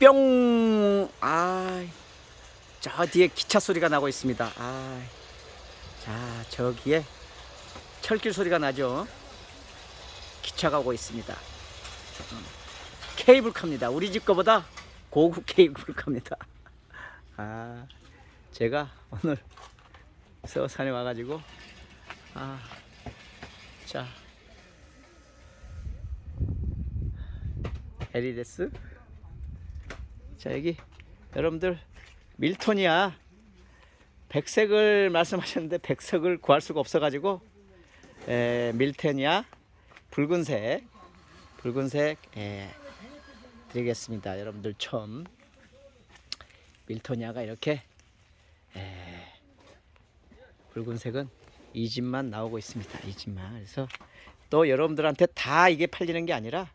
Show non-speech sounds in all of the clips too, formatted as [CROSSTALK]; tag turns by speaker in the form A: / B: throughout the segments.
A: 뿅! 아, 저 뒤에 기차 소리가 나고 있습니다. 아, 자, 저기에 철길 소리가 나죠. 기차가 오고 있습니다. 음, 케이블카입니다. 우리 집 거보다 고급 [LAUGHS] 케이블카입니다. 아, 제가 오늘 서산에 와가지고, 아, 자, 에리데스. 자, 여기 여러분들 밀톤이야. 백색을 말씀하셨는데 백색을 구할 수가 없어가지고 에, 밀텐이야 붉은색 붉은색 예, 드리겠습니다. 여러분들 처음 밀토니아가 이렇게 에, 붉은색은 이 집만 나오고 있습니다. 이 집만 그래서 또 여러분들한테 다 이게 팔리는 게 아니라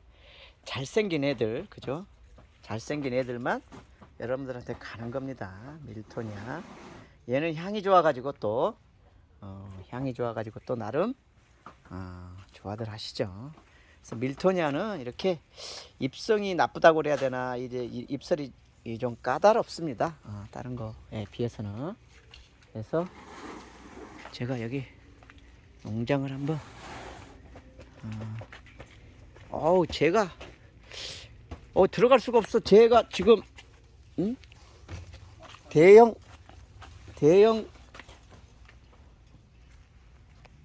A: 잘생긴 애들 그죠? 잘생긴 애들만 여러분들한테 가는 겁니다. 밀토니아. 얘는 향이 좋아가지고 또 어, 향이 좋아가지고 또 나름 어, 좋아들 하시죠. 그래서 밀토니아는 이렇게 입성이 나쁘다고 그래야 되나 이제 이- 입설이 이좀 까다롭습니다. 어, 다른 거에 비해서는 그래서 제가 여기 농장을 한번 어, 어우 제가 어 들어갈 수가 없어. 제가 지금 응? 대형 대형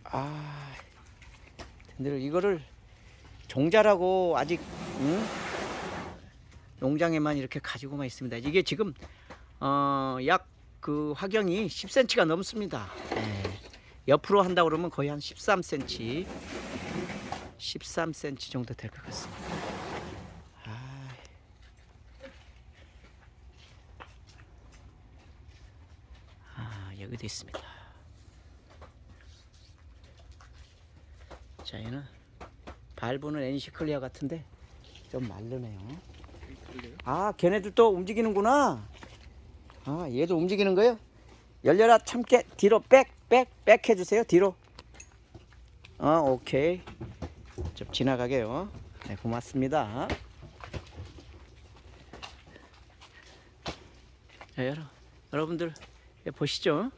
A: 아 근데 이거를 종자라고 아직 응? 농장에만 이렇게 가지고만 있습니다. 이게 지금 어, 약 그 화경이 10cm가 넘습니다. 예. 옆으로 한다 그러면 거의 한 13cm, 13cm 정도 될 것 같습니다. 아, 아 여기도 있습니다. 자 얘는 밟으는 엔시클리아 같은데 좀 마르네요. 아 걔네들 또 움직이는구나. 아 얘도 움직이는 거요? 열려라 참깨 뒤로 백 백 백 해주세요 뒤로. 어 오케이 좀 지나가게요. 네 고맙습니다. 자 여러 여러분들 예, 보시죠.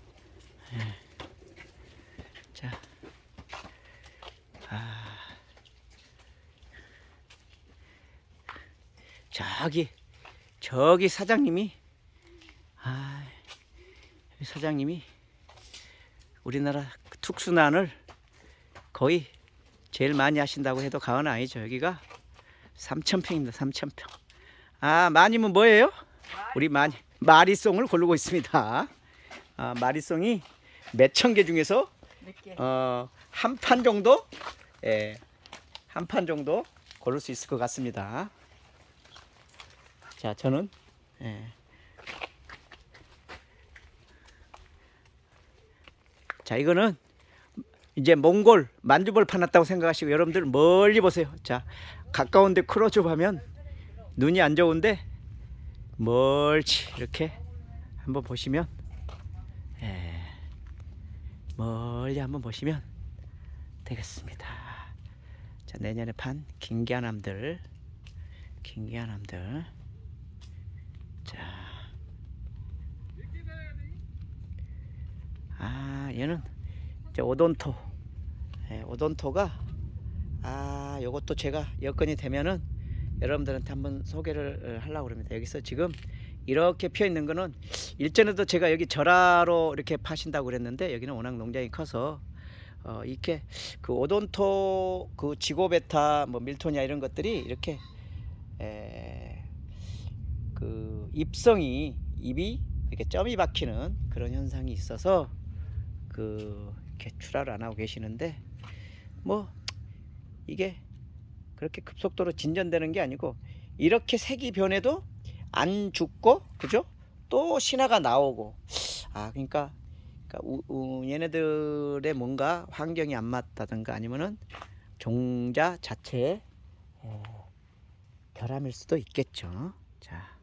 A: 예. 자. 아. 저기 저기 사장님이 아 사장님이 우리나라 특수난을 거의 제일 많이 하신다고 해도 과언 아니죠 여기가 3천평입니다 3천평 아 마님은 뭐예요? 우리 마니 마리송을 고르고 있습니다 아 마리송이 몇 천 개 중에서? 어, 한 판 정도? 예, 한 판 정도 고를 수 있을 것 같습니다. 자, 저는, 예. 자, 이거는 이제 몽골 만주벌 파놨다고 생각하시고 여러분들 멀리 보세요. 자, 가까운데 크로즈 하면 눈이 안 좋은데 멀지 이렇게 한번 보시면 예. 멀리 한번 보시면 되겠습니다. 자 내년에 판 긴기아남들, 긴기아남들. 자, 아 얘는 이제 오돈토, 예, 오돈토가 아 요것도 제가 여건이 되면은 여러분들한테 한번 소개를 어, 하려고 그럽니다. 여기서 지금 이렇게 피어 있는 거는 일전에도 제가 여기 절하로 이렇게 파신다고 그랬는데 여기는 워낙 농장이 커서 어 이렇게 그 오돈토 그 지고베타 뭐 밀토니아 이런 것들이 이렇게 에 그 입성이 입이 이렇게 점이 박히는 그런 현상이 있어서 그 이렇게 출하를 안 하고 계시는데 뭐 이게 그렇게 급속도로 진전되는 게 아니고 이렇게 색이 변해도 안 죽고 그죠? 또 신화가 나오고 아 그러니까, 그러니까 우, 우, 얘네들의 뭔가 환경이 안 맞다든가 아니면은 종자 자체의 에, 결함일 수도 있겠죠. 자,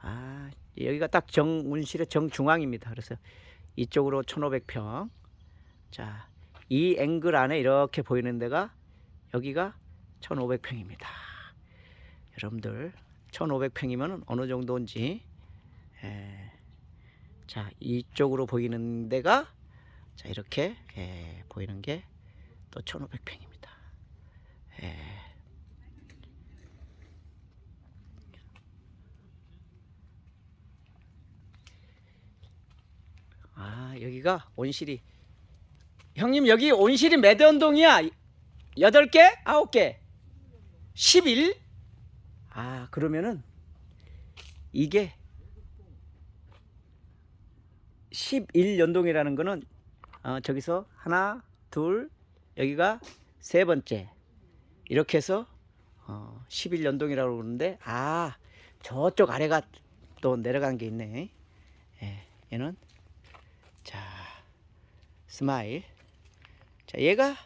A: 아 여기가 딱 정운실의 정중앙입니다. 그래서 이쪽으로 1,500평. 자, 이 앵글 안에 이렇게 보이는 데가 여기가 1,500평입니다. 여러분들 1500평이면 어느 정도인지 예. 자 이쪽으로 보이는 데가 자 이렇게 예, 보이는 게 또 1500평입니다 예. 아 여기가 온실이 형님 여기 온실이 몇 원동이야? 8개? 9개? 11? 아 그러면은 이게 11연동이라는 거는 어, 저기서 하나 둘 여기가 세 번째. 이렇게 해서 어, 11연동이라고 그러는데 아 저쪽 아래가 또 내려간 게 있네. 예, 얘는 자 스마일. 자 얘가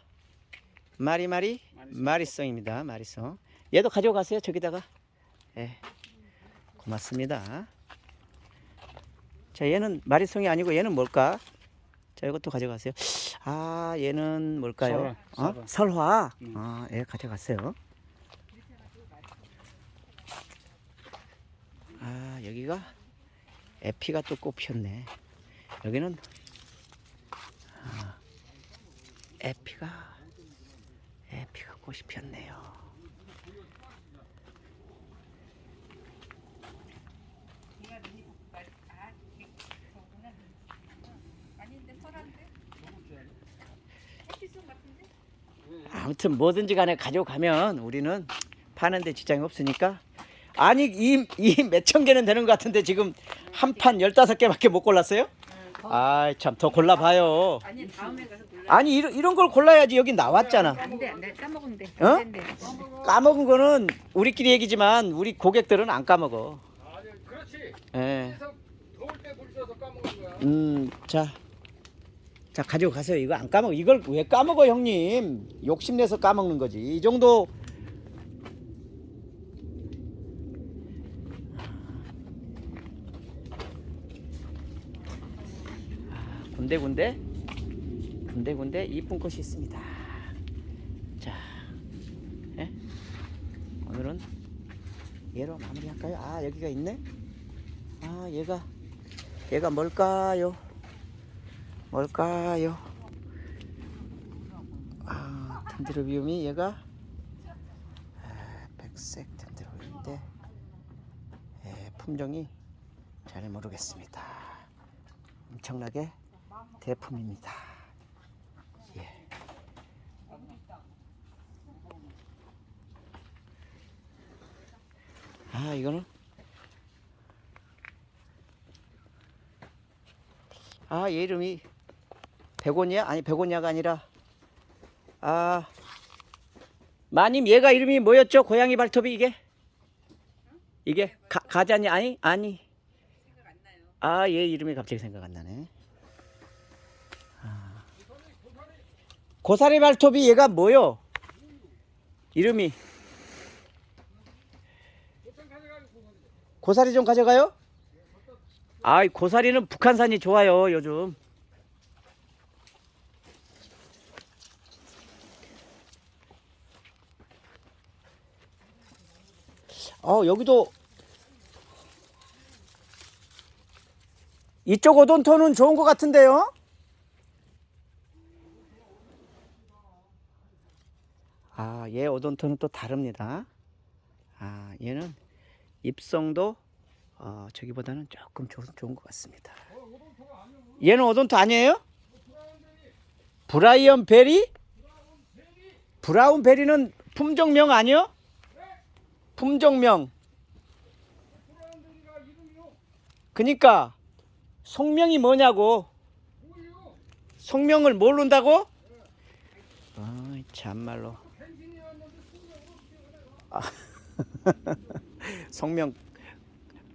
A: 마리마리 마리송입니다 마리송. 얘도 가져가세요 저기다가 예. 고맙습니다. 자 얘는 마리송이 아니고 얘는 뭘까? 자 이것도 가져가세요. 아 얘는 뭘까요?
B: 설화,
A: 어? 설화.
B: 음.
A: 아얘 가져갔어요. 아 여기가 에피가 또 꽃 피었네. 여기는 아, 에피가 에피가 꽃이 피었네요
C: 아닌데 설한데? 해피송 같은데?
A: 아무튼 뭐든지 간에 가져가면 우리는 파는데 지장이 없으니까 아니 이 이 몇 천 개는 되는 것 같은데 지금 한 판 열다섯 개밖에 못 골랐어요? 아이 참 더 골라봐요
C: 아니 다음에 가서 골라.
A: 아니 이런, 이런 걸 골라야지 여기 나왔잖아
C: 안돼 안돼 까먹은데.
A: 어?
C: 안 된대.
A: 까먹은 거는 우리끼리 얘기지만 우리 고객들은 안 까먹어
B: 아니 그렇지.
A: 예.
B: 그래서 더울 때물 줘서 까먹는 거야.
A: 음, 자. 자, 가지고 가세요. 이거 안 까먹어. 이걸 왜 까먹어, 형님? 욕심내서 까먹는 거지. 이 정도 아, 군데군데 군데군데 이쁜 꽃이 있습니다. 자, 예? 오늘은 얘로 마무리할까요? 아 여기가 있네. 아 얘가 얘가 뭘까요? 뭘까요? 아, 텐드로비움이 얘가 아, 백색 텐드로비움인데 예, 품종이 잘 모르겠습니다. 엄청나게 대품입니다. 예. 아 이거는 아, 얘 이름이 베고니아? 아니, 베고니아가 아니라 아, 마님 얘가 이름이 뭐였죠? 고양이 발톱이 이게? 이게 가, 가자니 아니? 아니. 아, 얘 이름이 갑자기 생각 안 나네. 아. 고사리 발톱이 얘가 뭐요? 이름이 고사리 좀 가져가요? 아, 고사리는 북한산이 좋아요, 요즘. 어, 여기도 이쪽 오돈토는 좋은 것 같은데요? 아, 얘 오돈토는 또 다릅니다. 아, 얘는 입성도 어, 저기보다는 조금 좋, 좋은 것 같습니다. 얘는 오돈토 아니에요? 브라이언 베리? 브라운 베리는 품종명 아니요? 품종명. 그니까 성명이 뭐냐고. 성명을 모른다고? 아, 참말로. 아, [LAUGHS] 성명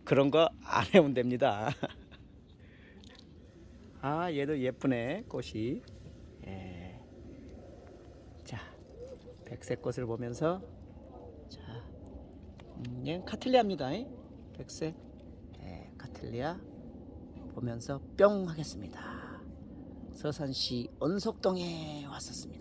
A: 그런 거 안 해온 됩니다. 아, 얘도 예쁘네, 꽃이. 예. 자, 백색 꽃을 보면서, 자, 음, 얘는 카틀리아입니다. 이. 백색, 예, 카틀리아 보면서 뿅 하겠습니다. 서산시 언속동에 왔었습니다.